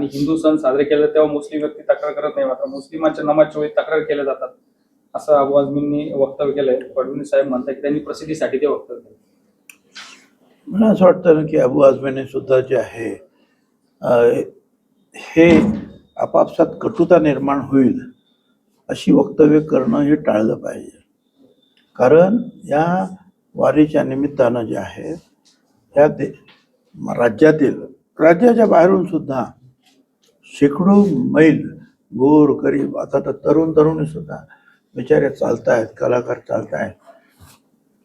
आणि हिंदू सण साजरे केले तेव्हा मुस्लिम व्यक्ती तक्रार करत नाही. मात्र मुस्लिमांच्या नमाजच्या वेळी तक्रार केल्या जातात असं अबू आजमींनी वक्तव्य केलंय. फडणवीस साहेब म्हणतात की त्यांनी प्रसिद्धीसाठी ते वक्तव्य केलं. मला असं वाटतं की अबू आझमीने सुद्धा जे आहे हे आपापसात कटुता निर्माण होईल अशी वक्तव्य करणं हे टाळलं पाहिजे. कारण या वारीच्या निमित्तानं जे आहे या दे राज्यातील राज्याच्या बाहेरून सुद्धा शेकडो मैल गोर गरीब आता तर तरुण तरुणी सुद्धा बिचारे चालतायत कलाकार चालतायत.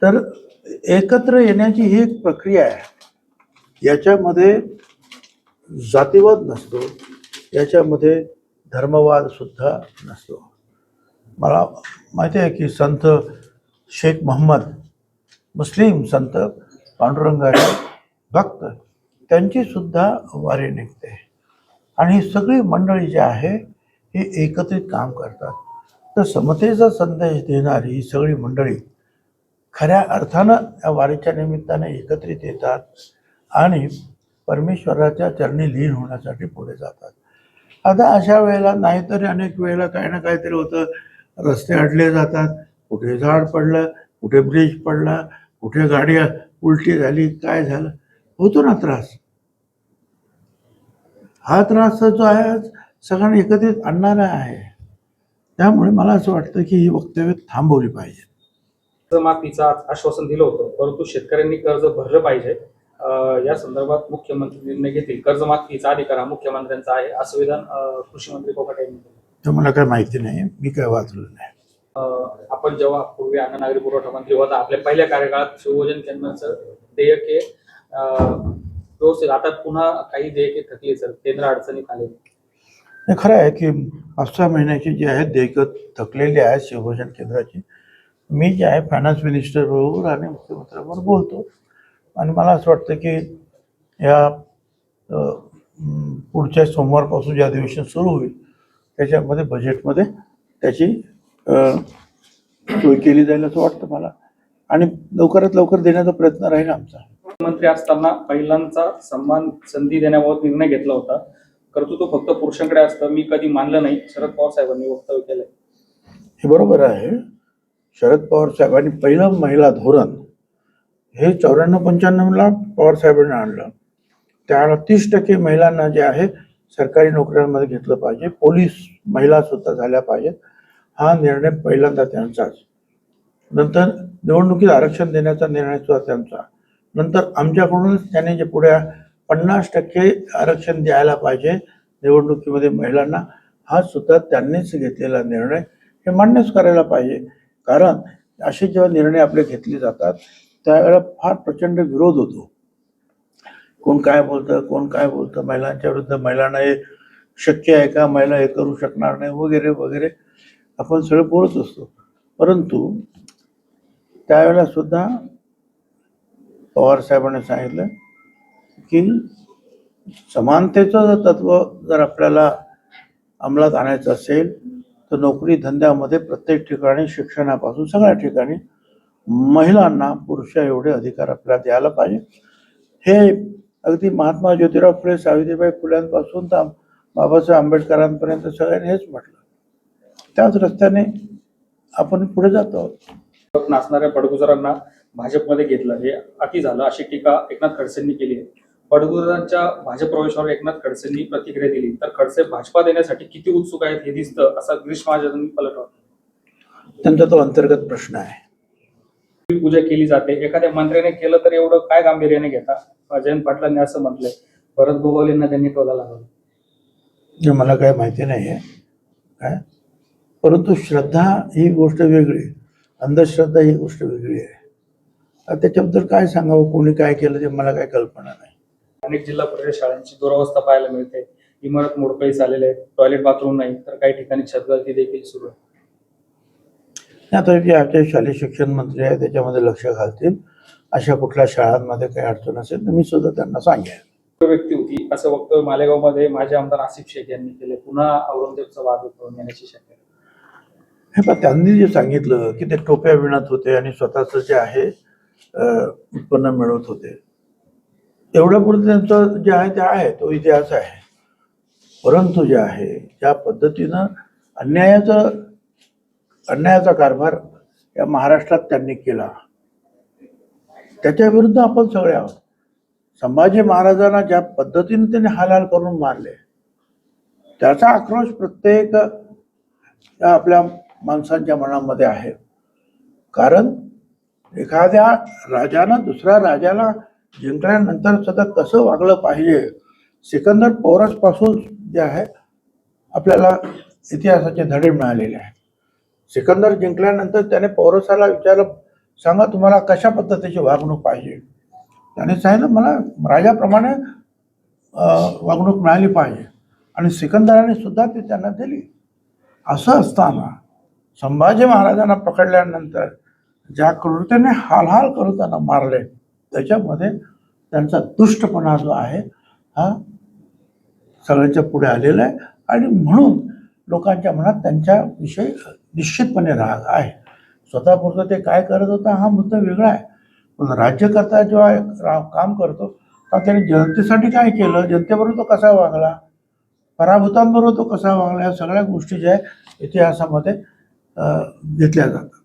तर एकत्र येण्याची ही एक प्रक्रिया आहे. याच्यामध्ये जातीवाद नसतो याच्यामध्ये धर्मवाद सुद्धा नसतो. मला माहिती आहे की संत शेख मोहम्मद मुस्लिम संत पांडुरंगाचे भक्त त्यांची सुद्धा वारी निघते. आणि ही सगळी मंडळी जी आहे ही एकत्रित काम करतात. तर समतेचा संदेश देणारी ही सगळी मंडळी खऱ्या अर्थानं या वारीच्या निमित्ताने एकत्रित येतात आणि परमेश्वराच्या चरणी लीन होण्यासाठी पुढे जातात. आता अशा वेळेला नाहीतरी अनेक वेळेला काही ना काहीतरी होतं. रस्ते अडले जातात कुठे झाड पडलं कुठे ब्रिज पडला कुठे गाडी उलटी झाली काय झालं होतो ना त्रास. हा त्रास जो आहे सगळ्यांना एकत्रित आणणारा आहे. त्यामुळे मला असं वाटतं की ही वक्तव्य थांबवली पाहिजे. कर्जमाफीचं आश्वासन दिलं होतं परंतु शेतकऱ्यांनी कर्ज भरलं पाहिजे. या संदर्भात मुख्यमंत्री निर्णय घेतील. कर्जमाफीचा अधिकार हा मुख्यमंत्र्यांचा आहे असं विधान कृषी मंत्री कोकाटे यांनी केलं मला काय माहिती नाही मी काय वाचलं नाही. आपण जेव्हा पूर्वी अन्न नागरी पुरवठा मंत्री होता आपल्या पहिल्या कार्यकाळात शिवभोजन केंद्राचं देयके अं, व्यवस्थित. आता पुन्हा काही देयके थकली सर केंद्र अडचणीत आले. हे खरं आहे की पाच महिन्याची जी आहेत देयकं थकलेली आहेत शिवभोजन केंद्राची मी जे आहे फायनान्स मिनिस्टर बरोबर आणि मुख्यमंत्र्यांबरोबर बोलतो. आणि मला असं वाटतं की या पुढच्या सोमवारपासून जे अधिवेशन सुरू होईल त्याच्यामध्ये बजेटमध्ये त्याची सोय केली जाईल असं वाटतं मला. आणि लवकरात लवकर देण्याचा प्रयत्न राहील आमचा. मंत्री असताना महिलांचा सन्मान संधी देण्याबाबत निर्णय घेतला होता. कर्तृत्व फक्त पुरुषांकडे असतं मी कधी मानलं नाही. शरद पवार साहेबांनी वक्तव्य केलंय. हे बरोबर आहे. शरद पवार साहेबांनी पहिलं महिला धोरण हे चौऱ्याण्णव पंच्याण्णवला पवार साहेबांनी आणलं. त्याला तीस टक्के महिलांना जे आहे सरकारी नोकऱ्यांमध्ये घेतलं पाहिजे. पोलीस महिला सुद्धा झाल्या पाहिजेत. हा निर्णय पहिल्यांदा त्यांचाच. नंतर निवडणुकीत आरक्षण देण्याचा निर्णय सुद्धा त्यांचा. नंतर आमच्याकडूनच त्याने जे पुढे पन्नास टक्के आरक्षण द्यायला पाहिजे निवडणुकीमध्ये महिलांना हा सुद्धा त्यांनीच घेतलेला निर्णय हे मान्यच करायला पाहिजे. कारण असे जेव्हा निर्णय आपले घेतले जातात त्यावेळेला फार प्रचंड विरोध होतो. कोण काय बोलतं कोण काय बोलतं महिलांच्या विरुद्ध महिलांना हे शक्य आहे का महिला हे करू शकणार नाही वगैरे वगैरे. आपण सगळं बोलत असतो. परंतु त्यावेळेला सुद्धा पवार साहेबांनी सांगितलं की समानतेचं जर तत्व जर आपल्याला अंमलात आणायचं असेल तर नोकरी धंद्यामध्ये प्रत्येक ठिकाणी शिक्षणापासून सगळ्या ठिकाणी महिलांना पुरुषा एवढे अधिकार आपल्याला द्यायला पाहिजे. हे अगदी महात्मा ज्योतिराव फुले सावित्रीबाई फुल्यांपासून तर बाबासाहेब आंबेडकरांपर्यंत सगळ्यांनी हेच म्हटलं. त्याच रस्त्याने आपण पुढे जातो आहोत. नाचणाऱ्या पडगुजरांना भाजपमध्ये घेतलं. हे अति झालं. अशी टीका एकनाथ खडसेंनी केली आहे. पडगुजरांच्या भाजप प्रवेशावर एकनाथ खडसेंनी प्रतिक्रिया दिली. तर खडसे भाजपा देण्यासाठी किती उत्सुक आहेत हे दिसतं असा गिरीश महाजनांनी पलटवा त्यांचा तो अंतर्गत प्रश्न आहे. पूजा केली जाते. एखाद्या मंत्र्याने केलं तर एवढं काय गांभीर्याने घेता? जयंत पाटलांनी असं म्हटलंय. भरत गोगावलेंना त्यांनी टोला लावला. हे मला काय माहिती नाही आहे काय? परंतु श्रद्धा ही गोष्ट वेगळी अंधश्रद्धा ही गोष्ट वेगळी आहे. त्याच्याबद्दल काय सांगावं? कोणी काय केलं ते मला काय कल्पना नाही. अनेक जिल्हा परिषद शाळांची दुरावस्था पाहायला मिळते. इमारत मोडकळी झालेले आहेत. टॉयलेट बाथरूम नाही तर काही ठिकाणी छतगळती देखील सुरू आहे. आता जे आमचे शालेय शिक्षण मंत्री आहे त्याच्यामध्ये लक्ष घालतील. अशा कुठल्या शाळांमध्ये काही अडचण असेल तर मी सुद्धा त्यांना सांगेन. व्यक्ती होती असं वक्तव्य मालेगावमध्ये माजी आमदार आसिफ शेख यांनी केले. पुन्हा औरंगजेबचा वाद उठवून येण्याची शक्यता. हे पण त्यांनी जे सांगितलं की ते टोप्या विणत होते आणि स्वतःचं जे आहे उत्पन्न मिळवत होते. एवढं त्यांचं जे आहे ते आहे तो इतिहास आहे. परंतु जे आहे ज्या पद्धतीनं अन्यायाचं अन्यायाचा कारभार या महाराष्ट्रात त्यांनी केला. त्याच्या विरुद्ध आपण सगळे आहोत. संभाजी महाराजांना ज्या पद्धतीने त्यांनी हालाल करून मारले त्याचा आक्रोश प्रत्येक आपल्या माणसांच्या मनामध्ये आहे. कारण एखाद्या राजानं दुसऱ्या राजाला जिंकल्यानंतर सुद्धा कसं वागलं पाहिजे? सिकंदर पौरसपासून जे आहे आपल्याला इतिहासाचे धडे मिळालेले आहेत. सिकंदर जिंकल्यानंतर त्याने पौरसाला विचारलं सांगा तुम्हाला कशा पद्धतीची वागणूक पाहिजे? त्याने सांगितलं मला राजाप्रमाणे वागणूक मिळाली पाहिजे. आणि सिकंदराने सुद्धा ती त्यांना दिली. असं असताना संभाजी महाराजांना पकडल्यानंतर ज्या क्रूरतेने हालहाल करून त्यांना मारले त्याच्यामध्ये त्यांचा दुष्टपणा जो आहे हा सगळ्यांच्या पुढे आलेला आहे. आणि म्हणून लोकांच्या मनात त्यांच्याविषयी निश्चितपणे राग आहे. स्वतःपुरतं ते काय करत होता हा मुद्दा वेगळा आहे. पण राज्यकर्ता जेव्हा रा- काम करतो तेव्हा त्याने जनतेसाठी काय केलं? जनतेबरोबर तो कसा वागला? पराभूतांबरोबर तो कसा वागला? या सगळ्या गोष्टी ज्या आहे इतिहासामध्ये घेतल्या जातात.